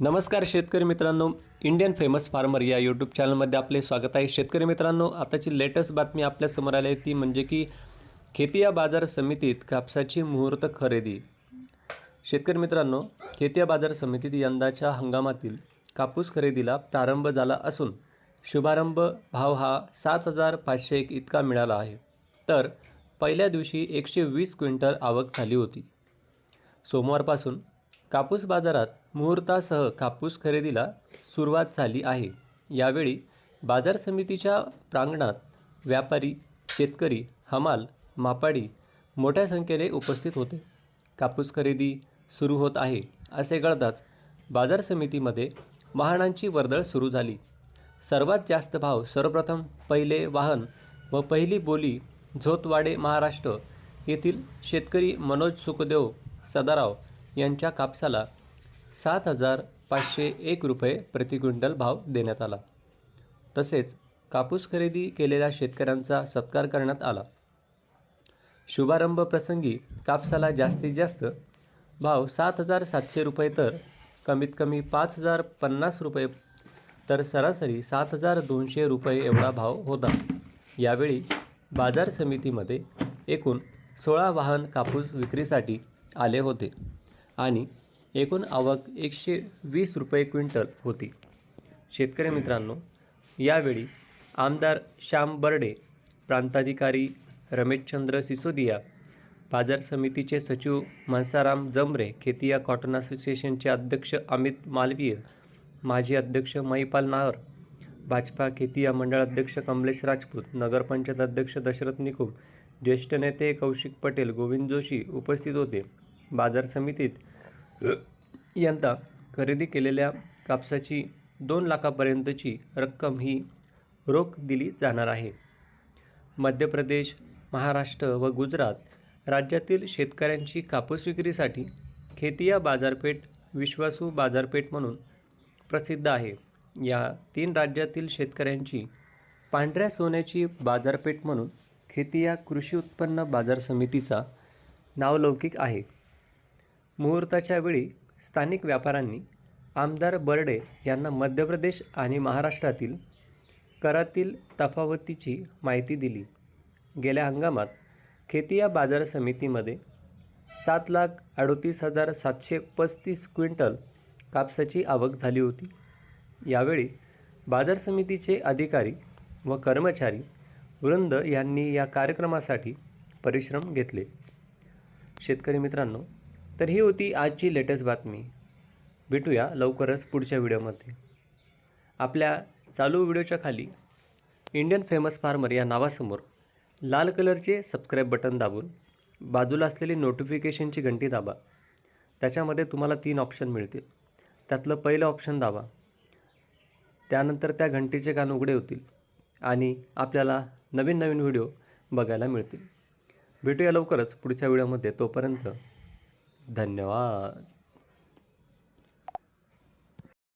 नमस्कार शेतकरी मित्रांनो इंडियन फेमस फार्मर या यूट्यूब चॅनलमध्ये आपले स्वागत आहे. शेतकरी मित्रांनो आताची लेटेस्ट बातमी आपल्यासमोर आली आहे. ती म्हणजे की खेतिया बाजार समितीत कापसाची मुहूर्त खरेदी. शेतकरी मित्रांनो खेतिया बाजार समितीत यंदाच्या हंगामातील कापूस खरेदीला प्रारंभ झाला असून शुभारंभ भाव हा सात हजार पाचशे एक इतका मिळाला आहे. तर पहिल्या दिवशी एकशे वीस क्विंटल आवक झाली होती. सोमवारपासून कापूस बाजारात मुहूर्तासह कापूस खरेदीला सुरुवात झाली आहे. यावेळी बाजार समितीच्या प्रांगणात व्यापारी शेतकरी हमाल मापाडी मोठ्या संख्येने उपस्थित होते. कापूस खरेदी सुरू होत आहे असे कळताच बाजार समितीमध्ये वाहनांची वर्दळ सुरू झाली. सर्वात जास्त भाव सर्वप्रथम पहिले वाहन व पहिली बोली झोतवाडे महाराष्ट्र येथील शेतकरी मनोज सुखदेव सदाराव यांच्या कापसाला सात हजार पाचशे एक रुपये प्रति क्विंटल भाव देण्यात आला. तसेच कापूस खरेदी केलेल्या शेतकऱ्यांचा सत्कार करण्यात आला. शुभारंभ प्रसंगी कापसाला जास्तीत जास्त भाव सात हजार सातशे रुपये तर कमीत कमी पाच हजार पन्नास रुपये तर सरासरी सात हजार दोनशे रुपये एवढा भाव होता. यावेळी बाजार समितीमध्ये एकूण सोळा वाहन कापूस विक्रीसाठी आले होते. आणि एकूण आवक एकशे वीस रुपये क्विंटल होती. शेतकरी मित्रांनो यावेळी आमदार श्याम बर्डे प्रांताधिकारी रमेशचंद्र सिसोदिया बाजार समितीचे सचिव मनसाराम जमरे खेतिया कॉटन असोसिएशनचे अध्यक्ष अमित मालवीय माजी अध्यक्ष महिपाल नावर भाजपा खेतिया मंडळ अध्यक्ष कमलेश राजपूत नगरपंचायत अध्यक्ष दशरथ निकुम ज्येष्ठ नेते कौशिक पटेल गोविंद जोशी उपस्थित होते. बाजार समितीत यंदा खरेदी केलेल्या कापसाची दोन लाखापर्यंतची रक्कम ही रोख दिली जाणार आहे. मध्य प्रदेश महाराष्ट्र व गुजरात राज्यातील शेतकऱ्यांची कापूस विक्रीसाठी खेतिया बाजारपेठ विश्वासू बाजारपेठ म्हणून प्रसिद्ध आहे. या तीन राज्यातील शेतकऱ्यांची पांढऱ्या सोन्याची बाजारपेठ म्हणून खेतिया कृषी उत्पन्न बाजार समितीचा नावलौकिक आहे. मुहूर्ताच्या वेळी स्थानिक व्यापाऱ्यांनी आमदार बर्डे यांना मध्य प्रदेश आणि महाराष्ट्रातील करातील तफावतीची माहिती दिली. गेल्या हंगामात खेतिया बाजार समितीमध्ये सात लाख अडोतीस हजार सातशे पस्तीस क्विंटल कापसाची आवक झाली होती. यावेळी बाजार समितीचे अधिकारी व कर्मचारी वृंद यांनी या कार्यक्रमासाठी परिश्रम घेतले. शेतकरी मित्रांनो तर ही होती आजची लेटेस्ट बातमी. भेटूया लवकरच पुढच्या व्हिडिओमध्ये. आपल्या चालू व्हिडिओच्या खाली इंडियन फेमस फार्मर या नावासमोर लाल कलरचे सबस्क्राईब बटन दाबून बाजूला असलेली नोटिफिकेशनची घंटी दाबा. त्याच्यामध्ये तुम्हाला तीन ऑप्शन मिळतील. त्यातलं पहिलं ऑप्शन दाबा. त्यानंतर त्या घंटीचे कान उघडे होतील आणि आपल्याला नवीन नवीन व्हिडिओ बघायला मिळतील. भेटूया लवकरच पुढच्या व्हिडिओमध्ये. तोपर्यंत धन्यवाद.